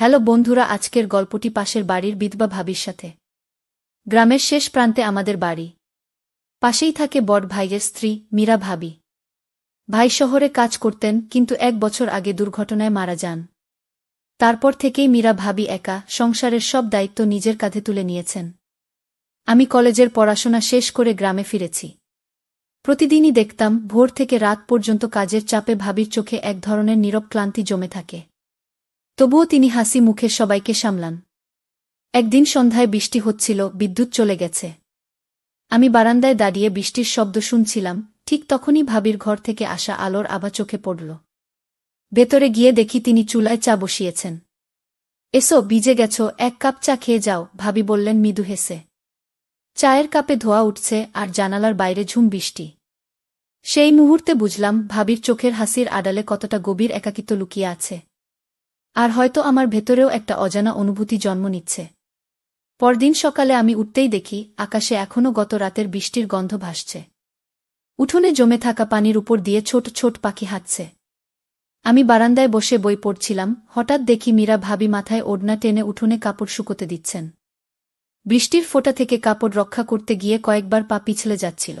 Hello বন্ধুরা, আজকের গল্পটি পাশের বাড়ির বিধবা ভাবির সাথে। গ্রামের শেষ প্রান্তে আমাদের বাড়ি। পাশেই থাকে বড় ভাইয়ের স্ত্রী, মীরা ভাবি। ভাই শহরে কাজ করতেন, কিন্তু এক বছর আগে দুর্ঘটনায় মারা যান। তারপর থেকেই মীরা ভাবি একা, সংসারের সব দায়িত্ব নিজের কাঁধে তুলে নিয়েছেন। আমি কলেজের পড়াশোনা শেষ করে গ্রামে ফিরেছি। প্রতিদিনই দেখতাম, ভোর থেকে রাত পর্যন্ত কাজের চাপে ভাবির চোখে এক ধরনের নীরব ক্লান্তি জমে থাকে। তবুও তিনি হাসি মুখে সবাইকে সামলান। একদিন সন্ধ্যায় বৃষ্টি হচ্ছিল, বিদ্যুৎ চলে গেছে। আমি বারান্দায় দাঁড়িয়ে বৃষ্টির শব্দ শুনছিলাম, ঠিক তখনই ভাবির ঘর থেকে আসা আলোর আভা চোখে পড়ল। ভেতরে গিয়ে দেখি তিনি চুলায় চা বসিয়েছেন। এসো, ভিজে গেছ, এক কাপ চা খেয়ে যাও, ভাবি বললেন মৃদু হেসে। চায়ের কাপে ধোয়া উঠছে আর জানালার বাইরে ঝুম বৃষ্টি। সেই মুহূর্তে বুঝলাম ভাবির চোখের হাসির আড়ালে কতটা গভীর একাকিত্ব লুকিয়ে আছে। আর হয়তো আমার ভেতরেও একটা অজানা অনুভূতি জন্ম নিচ্ছে। পরদিন সকালে আমি উঠতেই দেখি আকাশে এখনও গত রাতের বৃষ্টির গন্ধ ভাসছে। উঠোনে জমে থাকা পানির উপর দিয়ে ছোট ছোট পাখি হাঁটছে। আমি বারান্দায় বসে বই পড়ছিলাম, হঠাৎ দেখি মীরা ভাবি মাথায় ওড়না টেনে উঠোনে কাপড় শুকোতে দিচ্ছেন। বৃষ্টির ফোঁটা থেকে কাপড় রক্ষা করতে গিয়ে কয়েকবার পা পিছলে যাচ্ছিল।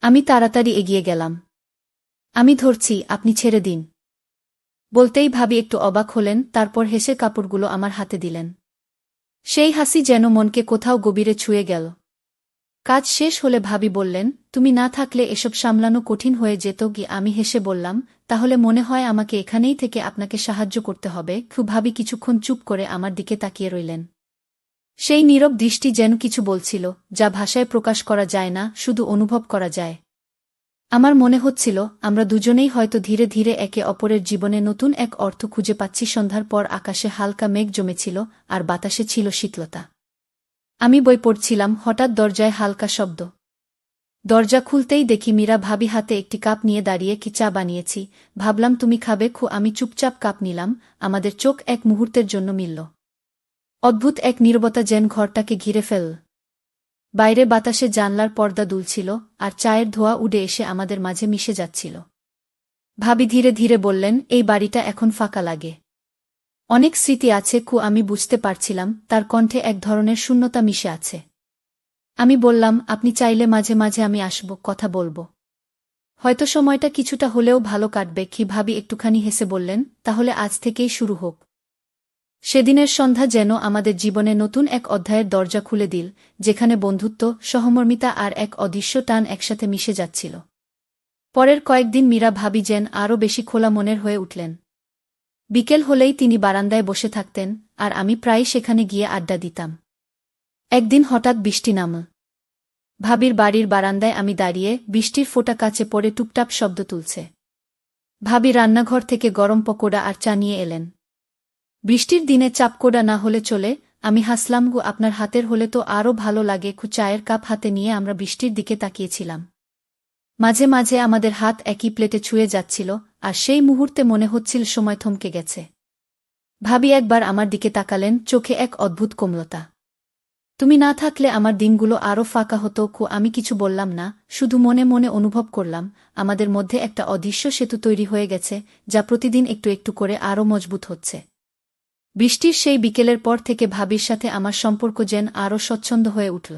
আমি তাড়াতাড়ি এগিয়ে গেলাম। আমি ধরছি, আপনি ছেড়ে দিন। বলতেই ভাবি একটু অবাক হলেন, তারপর হেসে কাপড়গুলো আমার হাতে দিলেন। সেই হাসি যেন মনকে কোথাও গভীরে ছুঁয়ে গেল। কাজ শেষ হলে ভাবি বললেন, তুমি না থাকলে এসব সামলানো কঠিন হয়ে যেত কি? আমি হেসে বললাম, তাহলে মনে হয় আমাকে এখানেই থেকে আপনাকে সাহায্য করতে হবে। খুব ভাবি কিছুক্ষণ চুপ করে আমার দিকে তাকিয়ে রইলেন। সেই নীরব দৃষ্টি যেন কিছু বলছিল, যা ভাষায় প্রকাশ করা যায় না, শুধু অনুভব করা যায়। আমার মনে হচ্ছিল, আমরা দুজনেই হয়তো ধীরে ধীরে একে অপরের জীবনে নতুন এক অর্থ খুঁজে পাচ্ছি। সন্ধ্যার পর আকাশে হালকা মেঘ জমেছিল, আর বাতাসে ছিল শীতলতা। আমি বই পড়ছিলাম, হঠাৎ দরজায় হালকা শব্দ। দরজা খুলতেই দেখি মীরা ভাবি হাতে একটি কাপ নিয়ে দাঁড়িয়ে কি চা বানিয়েছি। ভাবলাম, তুমি খাবে? খু, আমি চুপচাপ কাপ নিলাম, আমাদের চোখ এক মুহূর্তের জন্য মিলল। অদ্ভুত এক নীরবতা যেন ঘরটাকে ঘিরে ফেল বাইরে বাতাসে জানলার পর্দা দুলছিল, আর চায়ের ধোয়া উড়ে এসে আমাদের মাঝে মিশে যাচ্ছিল। ভাবি ধীরে ধীরে বললেন, এই বাড়িটা এখন ফাঁকা লাগে। অনেক স্মৃতি আছে, কু, আমি বুঝতে পারছিলাম, তার কণ্ঠে এক ধরনের শূন্যতা মিশে আছে। আমি বললাম, আপনি চাইলে মাঝে মাঝে আমি আসব, কথা বলব। হয়তো সময়টা কিছুটা হলেও ভালো কাটবে। কি ভাবি একটুখানি হেসে বললেন, তাহলে আজ থেকেই শুরু হোক। সেদিনের সন্ধ্যা যেন আমাদের জীবনে নতুন এক অধ্যায়ের দরজা খুলে দিল, যেখানে বন্ধুত্ব, সহমর্মিতা আর এক অদৃশ্য টান একসাথে মিশে যাচ্ছিল। পরের কয়েকদিন মীরা ভাবি যেন আরও বেশি খোলা মনের হয়ে উঠলেন। বিকেল হলেই তিনি বারান্দায় বসে থাকতেন, আর আমি প্রায় সেখানে গিয়ে আড্ডা দিতাম। একদিন হঠাৎ বৃষ্টি নাম ভাবির বাড়ির বারান্দায় আমি দাঁড়িয়ে বৃষ্টির ফোঁটা কাছে পড়ে টুপটাপ শব্দ তুলছে। ভাবি রান্নাঘর থেকে গরম পকোড়া আর চা নিয়ে এলেন। বৃষ্টির দিনে চাপকোডা না হলে চলে, আমি হাসলাম, গু আপনার হাতের হলে তো আরও ভালো লাগে, খু চায়ের কাপ হাতে নিয়ে আমরা বৃষ্টির দিকে তাকিয়েছিলাম। মাঝে মাঝে আমাদের হাত একই প্লেটে ছুঁয়ে যাচ্ছিল, আর সেই মুহূর্তে মনে হচ্ছিল সময় থমকে গেছে। ভাবি একবার আমার দিকে তাকালেন, চোখে এক অদ্ভুত কোমলতা। তুমি না থাকলে আমার দিনগুলো আরও ফাঁকা হতো, খু, আমি কিছু বললাম না, শুধু মনে মনে অনুভব করলাম, আমাদের মধ্যে একটা অদৃশ্য সেতু তৈরি হয়ে গেছে, যা প্রতিদিন একটু একটু করে আরও মজবুত হচ্ছে। বৃষ্টির সেই বিকেলের পর থেকে ভাবির সাথে আমার সম্পর্ক যেন আরও স্বচ্ছন্দ হয়ে উঠল।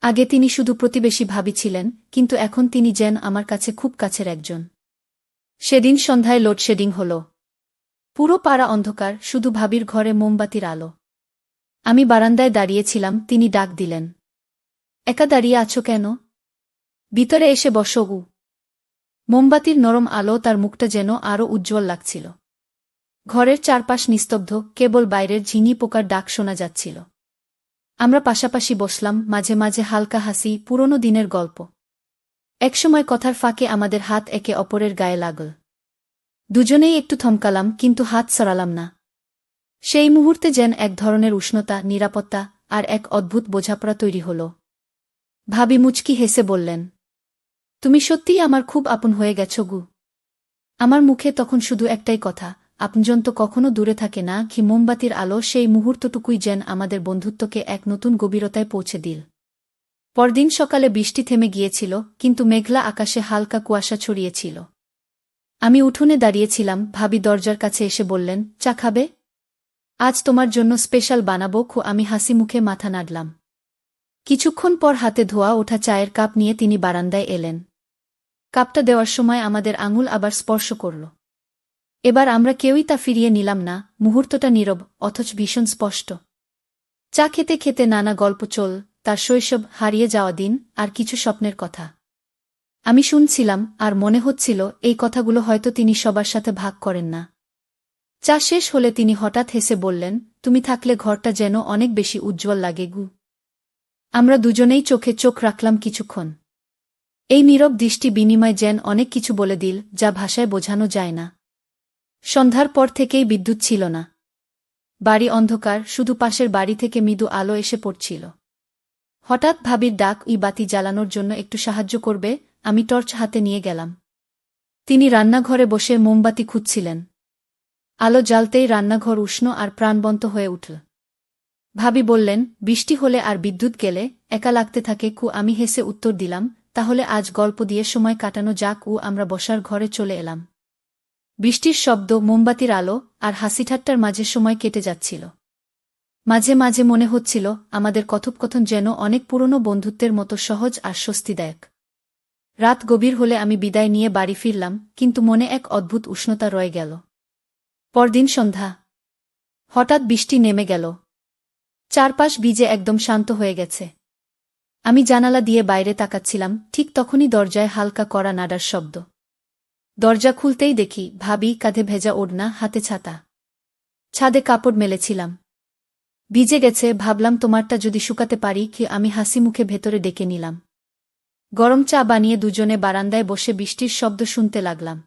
আগে তিনি শুধু প্রতিবেশী ভাবি ছিলেন, কিন্তু এখন তিনি যেন আমার কাছে খুব কাছের একজন। সেদিন সন্ধ্যায় লোডশেডিং হল। পুরো পাড়া অন্ধকার, শুধু ভাবির ঘরে মোমবাতির আলো। আমি বারান্দায় দাঁড়িয়েছিলাম তিনি ডাক দিলেন। একা দাঁড়িয়ে আছো কেন? ভিতরে এসে বসগু মোমবাতির নরম আলো তার মুখটা যেন আরও উজ্জ্বল লাগছিল। ঘরের চারপাশ নিস্তব্ধ, কেবল বাইরের ঝিঙি পোকার ডাক শোনা যাচ্ছিল। আমরা পাশাপাশি বসলাম, মাঝে মাঝে হালকা হাসি, পুরনো দিনের গল্প। একসময় কথার ফাঁকে আমাদের হাত একে অপরের গায়ে লাগল। দুজনেই একটু থমকালাম, কিন্তু হাত সরালাম না। সেই মুহূর্তে যেন এক ধরনের উষ্ণতা, নিরাপত্তা আর এক অদ্ভুত বোঝাপড়া তৈরি হল। ভাবি মুচকি হেসে বললেন, তুমি সত্যিই আমার খুব আপন হয়ে গেছ গু। আমার মুখে তখন শুধু একটাই কথা আপনজন তো কখনো দূরে থাকে না, কি মোমবাতির আলো সেই মুহূর্তটুকুই যেন আমাদের বন্ধুত্বকে এক নতুন গভীরতায় পৌঁছে দিল। পরদিন সকালে বৃষ্টি থেমে গিয়েছিল, কিন্তু মেঘলা আকাশে হালকা কুয়াশা ছড়িয়েছিল। আমি উঠোনে দাঁড়িয়েছিলাম, ভাবি দরজার কাছে এসে বললেন, চা খাবে? আজ তোমার জন্য স্পেশাল বানাবো, খু আমি হাসি মুখে মাথা নাড়লাম। কিছুক্ষণ পর হাতে ধোয়া ওঠা চায়ের কাপ নিয়ে তিনি বারান্দায় এলেন। কাপটা দেওয়ার সময় আমাদের আঙুল আবার স্পর্শ করল। এবার আমরা কেউই তা ফিরিয়ে নিলাম না, মুহূর্তটা নীরব, অথচ ভীষণ স্পষ্ট। চা খেতে খেতে নানা গল্প চল, তার শৈশব, হারিয়ে যাওয়া দিন, আর কিছু স্বপ্নের কথা। আমি শুনছিলাম, আর মনে হচ্ছিল, এই কথাগুলো হয়তো তিনি সবার সাথে ভাগ করেন না। চা শেষ হলে তিনি হঠাৎ হেসে বললেন, তুমি থাকলে ঘরটা যেন অনেক বেশি উজ্জ্বল লাগে গু। আমরা দুজনেই চোখে চোখ রাখলাম কিছুক্ষণ। এই নীরব দৃষ্টি বিনিময় যেন অনেক কিছু বলে দিল, যা ভাষায় বোঝানো যায় না। সন্ধ্যার পর থেকেই বিদ্যুৎ ছিল না। বাড়ি অন্ধকার, শুধু পাশের বাড়ি থেকে মৃদু আলো এসে পড়ছিল। হঠাৎ ভাবির ডাক, ই বাতি জ্বালানোর জন্য একটু সাহায্য করবে, আমি টর্চ হাতে নিয়ে গেলাম। তিনি রান্নাঘরে বসে মোমবাতি খুঁজছিলেন। আলো জ্বালতেই রান্নাঘর উষ্ণ আর প্রাণবন্ত হয়ে উঠল। ভাবি বললেন, বৃষ্টি হলে আর বিদ্যুৎ গেলে, একা লাগতে থাকে, কু, আমি হেসে উত্তর দিলাম, তাহলে আজ গল্প দিয়ে সময় কাটানো যাক ও আমরা বসার ঘরে চলে এলাম। বৃষ্টির শব্দ, মোমবাতির আলো আর হাসিঠাট্টার মাঝে সময় কেটে যাচ্ছিল। মাঝে মাঝে মনে হচ্ছিল আমাদের কথোপকথন যেন অনেক পুরনো বন্ধুত্বের মতো সহজ আর স্বস্তিদায়ক। রাত গভীর হলে আমি বিদায় নিয়ে বাড়ি ফিরলাম, কিন্তু মনে এক অদ্ভুত উষ্ণতা রয়ে গেল। পরদিন সন্ধ্যা। হঠাৎ বৃষ্টি নেমে গেল। চারপাশ বিজে একদম শান্ত হয়ে গেছে। আমি জানালা দিয়ে বাইরে তাকাচ্ছিলাম, ঠিক তখনই দরজায় হালকা করা নাডার শব্দ। দরজা খুলতেই দেখি ভাবি কাঁধে ভেজা ওড়না, হাতে ছাতা। ছাদে কাপড় মেলেছিলাম। ভিজে গেছে, ভাবলাম তোমারটা যদি শুকাতে পারি, কি আমি হাসি মুখে ভেতরে ডেকে নিলাম। গরম চা বানিয়ে দুজনে বারান্দায় বসে বৃষ্টির শব্দ শুনতে লাগলাম।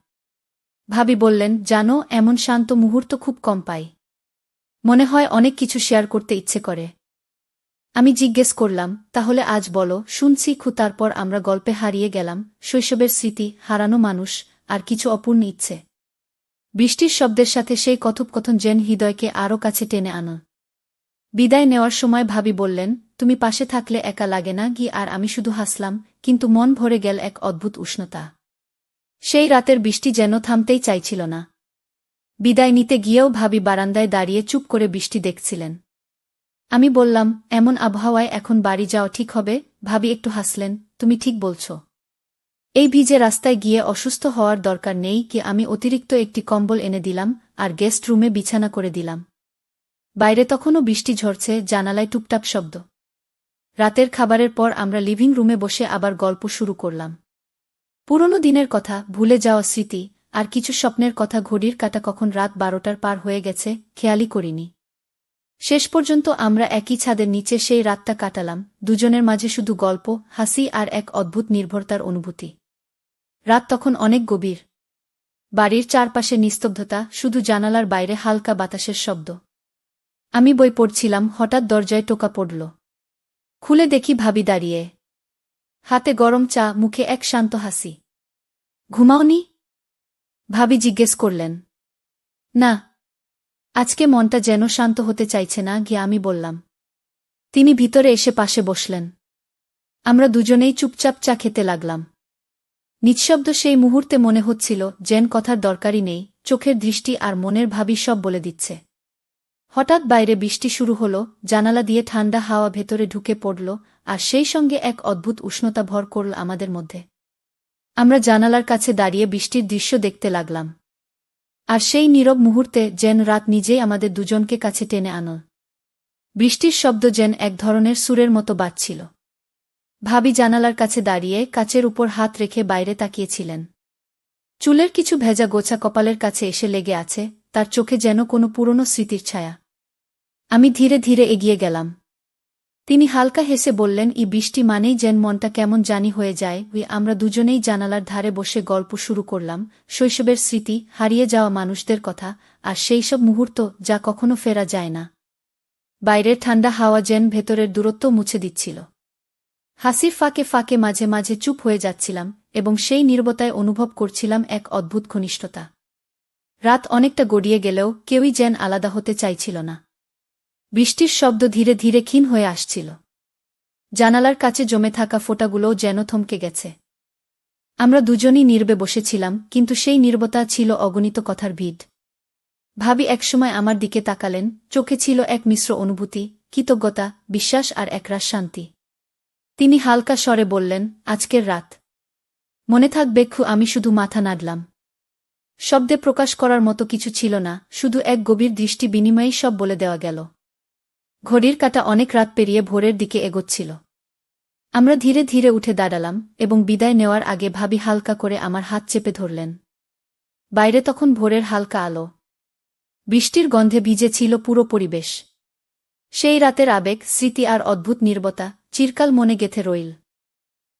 ভাবি বললেন, জানো, এমন শান্ত মুহূর্ত খুব কম পাই। মনে হয় অনেক কিছু শেয়ার করতে ইচ্ছে করে। আমি জিজ্ঞেস করলাম, তাহলে আজ বলো, শুনছি খু, তারপর আমরা গল্পে হারিয়ে গেলাম, শৈশবের স্মৃতি, হারানো মানুষ আর কিছু অপূর্ণ ইচ্ছে। বৃষ্টির শব্দের সাথে সেই কথোপকথন জেন হৃদয়কে আরও কাছে টেনে আনো। বিদায় নেওয়ার সময় ভাবি বললেন, তুমি পাশে থাকলে একা লাগে না গি, আর আমি শুধু হাসলাম, কিন্তু মন ভরে গেল এক অদ্ভুত উষ্ণতা। সেই রাতের বৃষ্টি যেন থামতেই চাইছিল না। বিদায় নিতে গিয়েও ভাবি বারান্দায় দাঁড়িয়ে চুপ করে বৃষ্টি দেখছিলেন। আমি বললাম, এমন আবহাওয়ায় এখন বাড়ি যাওয়া ঠিক হবে? ভাবি একটু হাসলেন, তুমি ঠিক বলছ। এই ভিজে রাস্তায় গিয়ে অসুস্থ হওয়ার দরকার নেই কি আমি অতিরিক্ত একটি কম্বল এনে দিলাম, আর গেস্ট রুমে বিছানা করে দিলাম। বাইরে তখনও বৃষ্টি ঝরছে, জানালায় টুপটাপ শব্দ। রাতের খাবারের পর আমরা লিভিং রুমে বসে আবার গল্প শুরু করলাম। পুরনো দিনের কথা, ভুলে যাওয়া স্মৃতি, আর কিছু স্বপ্নের কথা ঘড়ির কাটা কখন রাত বারোটার পার হয়ে গেছে, খেয়ালই করিনি। শেষ পর্যন্ত আমরা একই ছাদের নিচে সেই রাতটা কাটালাম, দুজনের মাঝে শুধু গল্প, হাসি আর এক অদ্ভুত নির্ভরতার অনুভূতি। রাত তখন অনেক গভীর। বাড়ির চারপাশে নিস্তব্ধতা, শুধু জানালার বাইরে হালকা বাতাসের শব্দ। আমি বই পড়ছিলাম, হঠাৎ দরজায় টোকা পড়ল। খুলে দেখি ভাবি দাঁড়িয়ে। হাতে গরম চা, মুখে এক শান্ত হাসি। ঘুমাওনি? ভাবি জিজ্ঞেস করলেন। না। আজকে মনটা যেন শান্ত হতে চাইছে না, গিয়ে আমি বললাম। তিনি ভিতরে এসে পাশে বসলেন। আমরা দুজনেই চুপচাপ চা খেতে লাগলাম। নিঃশব্দ সেই মুহূর্তে মনে হচ্ছিল, যেন কথার দরকারই নেই, চোখের দৃষ্টি আর মনের ভাবি সব বলে দিচ্ছে। হঠাৎ বাইরে বৃষ্টি শুরু হল, জানালা দিয়ে ঠান্ডা হাওয়া ভেতরে ঢুকে পড়ল, আর সেই সঙ্গে এক অদ্ভুত উষ্ণতা ভর করল আমাদের মধ্যে। আমরা জানালার কাছে দাঁড়িয়ে বৃষ্টির দৃশ্য দেখতে লাগলাম। আর সেই নীরব মুহূর্তে যেন রাত নিজেই আমাদের দুজনকে কাছে টেনে আনল। বৃষ্টির শব্দ যেন এক ধরনের সুরের মতো বাজছিল। ভাবি জানালার কাছে দাঁড়িয়ে কাচের উপর হাত রেখে বাইরে তাকিয়েছিলেন। চুলের কিছু ভেজা গোছা কপালের কাছে এসে লেগে আছে, তার চোখে যেন কোনো পুরনো স্মৃতির ছায়া। আমি ধীরে ধীরে এগিয়ে গেলাম। তিনি হালকা হেসে বললেন, ই বৃষ্টি মানেই যেন মনটা কেমন জানি হয়ে যায়, উই আমরা দুজনেই জানালার ধারে বসে গল্প শুরু করলাম, শৈশবের স্মৃতি, হারিয়ে যাওয়া মানুষদের কথা, আর সেই সব মুহূর্ত যা কখনো ফেরা যায় না। বাইরের ঠান্ডা হাওয়া যেন ভেতরের দূরত্ব মুছে দিচ্ছিল। হাসির ফাঁকে ফাঁকে মাঝে মাঝে চুপ হয়ে যাচ্ছিলাম এবং সেই নির্বতায় অনুভব করছিলাম এক অদ্ভুত ঘনিষ্ঠতা। রাত অনেকটা গড়িয়ে গেলেও কেউই যেন আলাদা হতে চাইছিল না। বৃষ্টির শব্দ ধীরে ধীরে ক্ষীণ হয়ে আসছিল। জানালার কাছে জমে থাকা ফোঁটাগুলোও যেন থমকে গেছে। আমরা দুজনই নির্বে বসেছিলাম, কিন্তু সেই নির্বতা ছিল অগণিত কথার ভিড় ভাবি একসময় আমার দিকে তাকালেন, চোখে ছিল এক মিশ্র অনুভূতি, কৃতজ্ঞতা, বিশ্বাস আর একরাশ শান্তি। তিনি হালকা স্বরে বললেন, আজকের রাত। মনে থাকবে খু, আমি শুধু মাথা নাড়লাম। শব্দে প্রকাশ করার মতো কিছু ছিল না, শুধু এক গভীর দৃষ্টি বিনিময়েই সব বলে দেওয়া গেল। ঘড়ির কাটা অনেক রাত পেরিয়ে ভোরের দিকে এগোচ্ছিল। আমরা ধীরে ধীরে উঠে দাঁড়ালাম এবং বিদায় নেওয়ার আগে ভাবি হালকা করে আমার হাত চেপে ধরলেন। বাইরে তখন ভোরের হালকা আলো। বৃষ্টির গন্ধে ভিজে ছিল পুরো পরিবেশ। সেই রাতের আবেগ, স্মৃতি আর অদ্ভুত নির্বতা চিরকাল মনে গেথে রইল।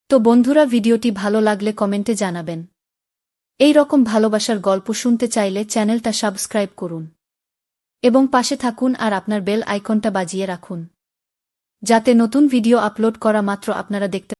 তো বন্ধুরা, ভিডিওটি ভালো লাগলে কমেন্টে জানাবেন। এই রকম ভালোবাসার গল্প শুনতে চাইলে চ্যানেলটা সাবস্ক্রাইব করুন। এবং পাশে থাকুন আর আপনার বেল আইকনটা বাজিয়ে রাখুন। যাতে নতুন ভিডিও আপলোড করা মাত্র আপনারা দেখতে